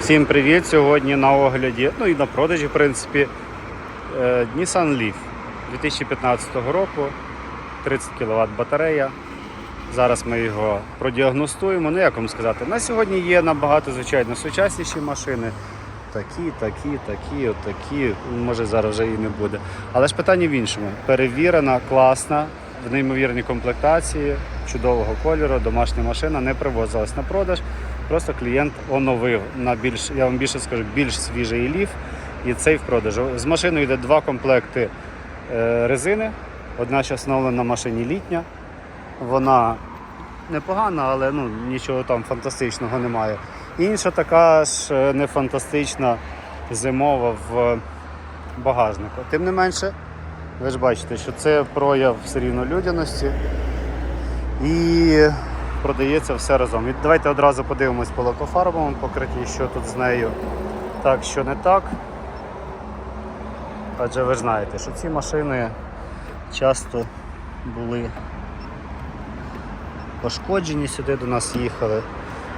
Всім привіт! Сьогодні на огляді, ну і на продажі, в принципі, е, Nissan Leaf 2015 року, 30 кВт батарея. Зараз ми його продіагностуємо. Ну як вам сказати, на сьогодні є набагато, звичайно, сучасніші машини. Такі, такі, такі, такі. Може зараз вже і не буде. Але ж питання в іншому. Перевірена, класна, в неймовірній комплектації, чудового кольору, домашня машина не привозилась на продаж. Просто клієнт оновив на більш, я вам більше скажу, більш свіжий ліф і цей в продажу. З машиною йде два комплекти е, резини. Одна що встановлена на машині літня. Вона непогана, але ну, нічого там фантастичного немає. Інша така ж е, не фантастична зимова в багажнику. Тим не менше, ви ж бачите, що це прояв все рівно людяності. І продається все разом. І давайте одразу подивимось по лакофарбовому покритті, що тут з нею так, що не так. Адже ви знаєте, що ці машини часто були пошкоджені сюди до нас їхали.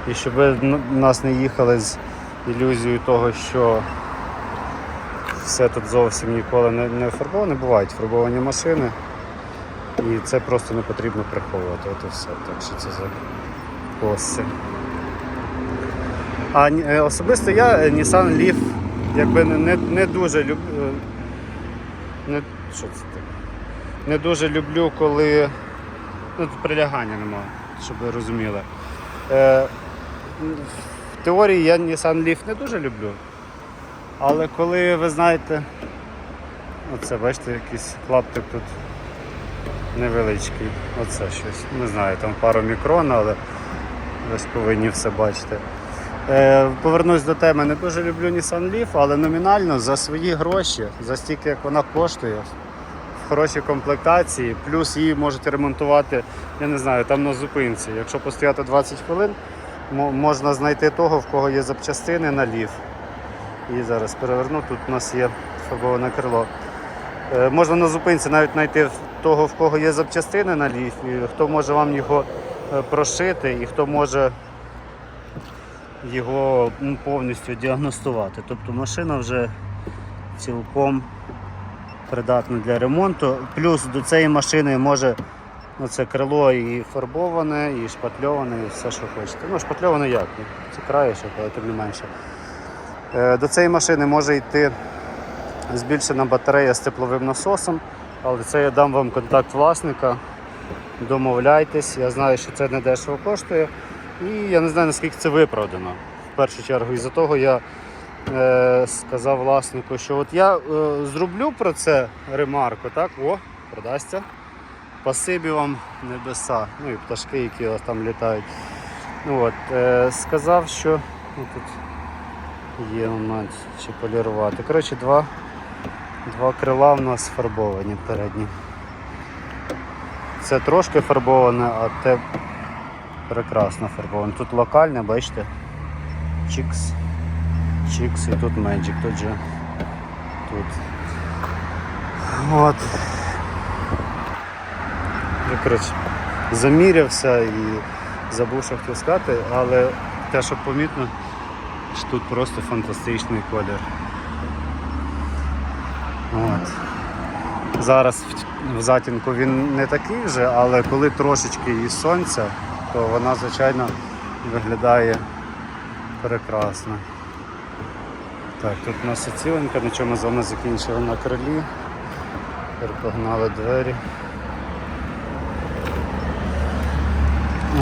І щоб н- нас не їхали з ілюзією того, що все тут зовсім ніколи не, не фарбоване, бувають фарбовані машини. І це просто не потрібно приховувати. От і все. Так що це за косці. А е, особисто я е, Nissan Leaf якби не, не, дуже люблю. Не, що це таке? Не дуже люблю, коли. Ну, тут прилягання немає, щоб ви розуміли. Е, в теорії я Nissan Leaf не дуже люблю. Але коли ви знаєте, оце бачите, якийсь клаптик тут невеличкий. Оце щось. Не знаю, там пару мікрон, але ж повинні все бачити. Е, повернусь до теми. Не дуже люблю Nissan Leaf, але номінально за свої гроші, за стільки як вона коштує, в хорошій комплектації, плюс її можете ремонтувати, я не знаю, там на зупинці. Якщо постояти 20 хвилин, мо- можна знайти того, в кого є запчастини на Leaf. І зараз переверну, тут у нас є фарбоване крило. Е, Можна на зупинці навіть знайти того, в кого є запчастини на ліф, і хто може вам його е, прошити і хто може його повністю діагностувати. Тобто машина вже цілком придатна для ремонту. Плюс до цієї машини може ну, це крило і фарбоване, і шпатльоване, і все, що хочете. Ну, шпатльоване як? ну, Це краєшок, але тим не менше. Е, До цієї машини може йти збільшена батарея з тепловим насосом, але це я дам вам контакт власника. Домовляйтесь, я знаю, що це не дешево коштує. І я не знаю, наскільки це виправдано. В першу чергу, із-за того я е, сказав власнику, що от я е, зроблю про це ремарку, так? О, продасться. Спасибі вам небеса. Ну і пташки, які там літають. Ну, от, е, сказав, що ну, тут Є момент ще полірувати. Коротше, два, два крила в нас фарбовані передні. Це трошки фарбоване, а те прекрасно фарбоване. Тут локальне, бачите? Чікс. Чікс і тут Magic, тут же тут. От. Я, коротше, замірявся і забув, що хотів сказати, але те, що помітно, що Тут просто фантастичний колір. От. Зараз в- затінку він не такий вже, але коли трошечки і сонця, то вона, звичайно, виглядає прекрасно. Так, тут у нас оціленка, на чому з вами закінчили на крилі. Тепер погнали двері.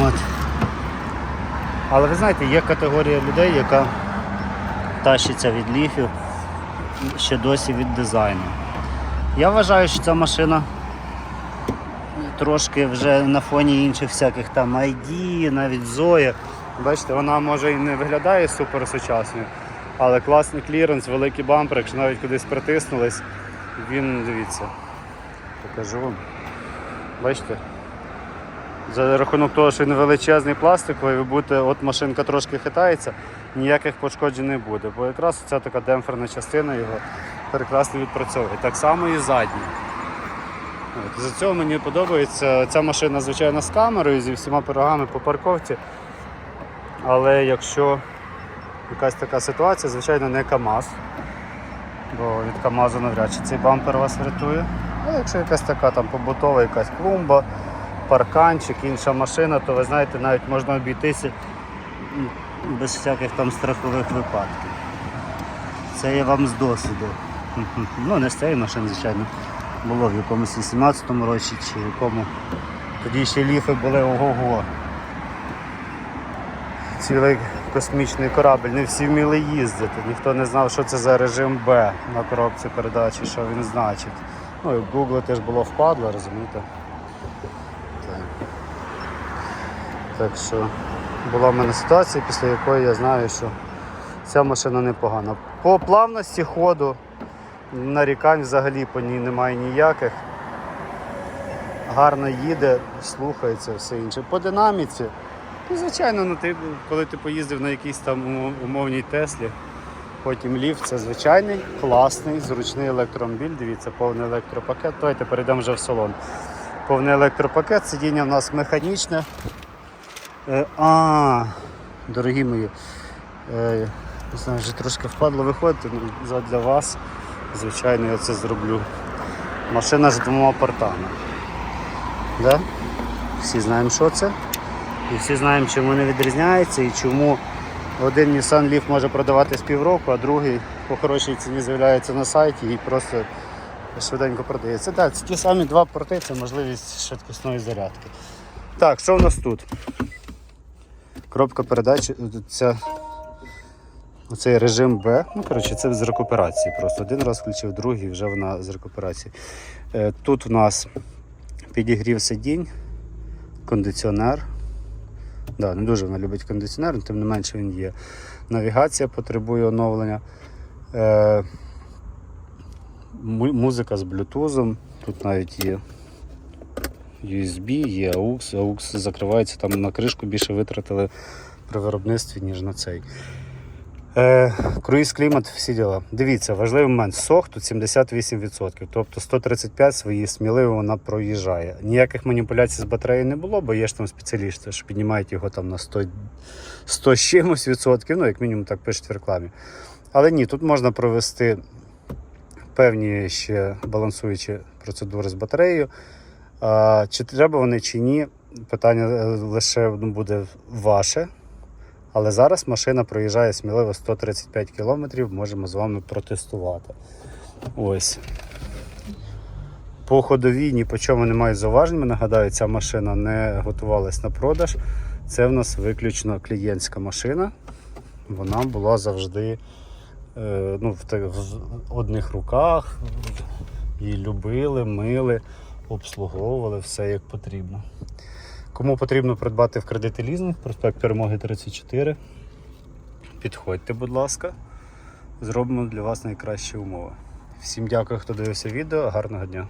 От. Але ви знаєте, є категорія людей, яка тащиться від ліфів ще досі від дизайну. Я вважаю, що ця машина трошки вже на фоні інших всяких там ID, навіть Zoe. Бачите, вона може і не виглядає супер сучасною, але класний кліренс, великий бампер, якщо навіть кудись притиснулись, він, дивіться, покажу вам. Бачите? За рахунок того, що він величезний пластиковий, ви будете, от машинка трошки хитається, ніяких пошкоджень не буде. Бо якраз ця така демпферна частина його прекрасно відпрацьовує. Так само і задня. От, за цього мені подобається. Ця машина, звичайно, з камерою, зі всіма пирогами по парковці. Але якщо якась така ситуація, звичайно, не КАМАЗ. Бо від КАМАЗу навряд чи цей бампер вас врятує. Але якщо якась така там побутова, якась клумба, парканчик, інша машина, то ви знаєте, навіть можна обійтися без всяких там страхових випадків. Це я вам з досвіду. Ну, не з цієї машини, звичайно. Було в якомусь 18-му році чи в якому. Тоді ще ліфи були ого-го. Цілий космічний корабль, не всі вміли їздити, ніхто не знав, що це за режим Б на коробці передачі, що він значить. Ну і в Google теж було впадло, розумієте? Так. Так що була в мене ситуація, після якої я знаю, що ця машина непогана. По плавності ходу нарікань взагалі по ній немає ніяких. Гарно їде, слухається, все інше. По динаміці. Ну, звичайно, ну, ти, коли ти поїздив на якійсь там умовній Теслі, потім ліфт, це звичайний, класний, зручний електромобіль. Дивіться, повний електропакет. Давайте перейдемо вже в салон. Повний електропакет, сидіння в нас механічне. Е, а, дорогі мої, е, не знаю, вже трошки впадло виходити, ну, для вас, звичайно, я це зроблю. Машина з двома портами. Да? Всі знаємо, що це. І всі знаємо, чим вони відрізняються і чому один Nissan Leaf може продаватись півроку, а другий по хорошій ціні з'являється на сайті і просто швиденько продається. Так, ті самі два порти, це можливість швидкісної зарядки. Так, що в нас тут? Коробка передач, е, ця, оцей режим Б. Ну, коротше, це з рекуперації. Просто один раз включив, другий вже вона з рекуперації. Е, Тут у нас підігрів сидінь, кондиціонер. Да, не дуже вона любить кондиціонер, але тим не менше він є. Навігація потребує оновлення. Е, музика з блютузом. Тут навіть є USB, є AUX. AUX закривається там на кришку більше витратили при виробництві, ніж на цей. Е, круїз клімат, всі діла. Дивіться, важливий момент. Сох тут 78%. Тобто 135 свої сміливо вона проїжджає. Ніяких маніпуляцій з батареєю не було, бо є ж там спеціалісти, що піднімають його там на 100, 100 з чимось відсотків, ну як мінімум так пишуть в рекламі. Але ні, тут можна провести певні ще балансуючі процедури з батареєю. Чи треба вони чи ні, питання е, лише ну, буде ваше. Але зараз машина проїжджає сміливо 135 км, можемо з вами протестувати. Ось. По ходовій ні по чому немає зауважень. Нагадаю, ця машина не готувалась на продаж. Це в нас виключно клієнтська машина. Вона була завжди е, ну, в одних руках. Її любили, мили, обслуговували все як потрібно. Кому потрібно придбати в кредити лізинг, проспект Перемоги 34. Підходьте, будь ласка. Зробимо для вас найкращі умови. Всім дякую, хто дивився відео. Гарного дня!